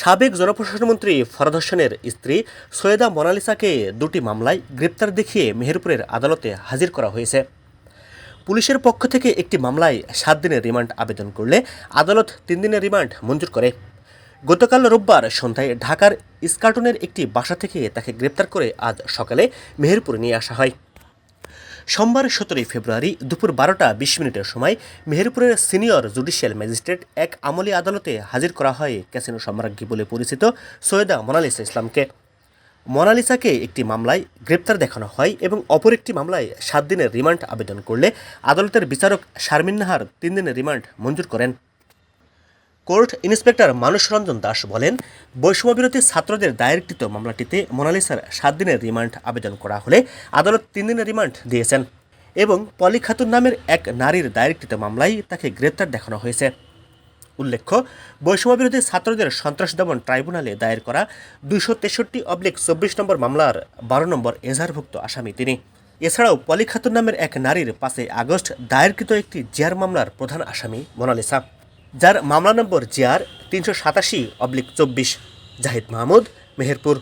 সাবেক জনপ্রশাসনমন্ত্রী ফরাদ হোসেনের স্ত্রী সৈয়দা মোনালিসাকে দুটি মামলায় গ্রেপ্তার দেখিয়ে মেহেরপুরের আদালতে হাজির করা হয়েছে। পুলিশের পক্ষ থেকে একটি মামলায় সাত দিনের রিমান্ড আবেদন করলে আদালত তিন দিনের রিমান্ড মঞ্জুর করে। গতকাল রোববার সন্ধ্যায় ঢাকার ইস্কার্টনের একটি বাসা থেকে তাকে গ্রেপ্তার করে আজ সকালে মেহেরপুরে নিয়ে আসা হয়। সোমবার সতেরোই ফেব্রুয়ারি দুপুর বারোটা বিশ মিনিটের সময় মেহেরপুরের সিনিয়র জুডিশিয়াল ম্যাজিস্ট্রেট এক আমলি আদালতে হাজির করা হয় ক্যাসিনো সম্রাজ্ঞী বলে পরিচিত সৈয়দা মোনালিসা ইসলামকে। মোনালিসাকে একটি মামলায় গ্রেপ্তার দেখানো হয় এবং অপর একটি মামলায় সাত দিনের রিমান্ড আবেদন করলে আদালতের বিচারক শারমিন নাহার তিন দিনের রিমান্ড মঞ্জুর করেন। কোর্ট ইন্সপেক্টর মানুষ রঞ্জন দাস বলেন, বৈষম্যবিরোধী ছাত্রদের দায়েরকৃত মামলাটিতে মোনালিসার সাত দিনের রিমান্ড আবেদন করা হলে আদালত তিন দিনের রিমান্ড দিয়েছেন এবং পলি খাতুন নামের এক নারীর দায়েরকৃত মামলায় তাকে গ্রেপ্তার দেখানো হয়েছে। উল্লেখ্য, বৈষম্যবিরোধী ছাত্রদের সন্ত্রাস দমন ট্রাইব্যুনালে দায়ের করা দুইশো তেষট্টি অবলিক চব্বিশ নম্বর মামলার বারো নম্বর এজাহারভুক্ত আসামি তিনি। এছাড়াও পলি খাতুন নামের এক নারীর পাঁচই আগস্ট দায়েরকৃত একটি জিয়ার মামলার প্রধান আসামি মোনালিসা। যার মামলা নম্বর জিয়ার তিনশো সাতাশি অবলিক চব্বিশ জাহিদ মাহমুদ মেহেরপুর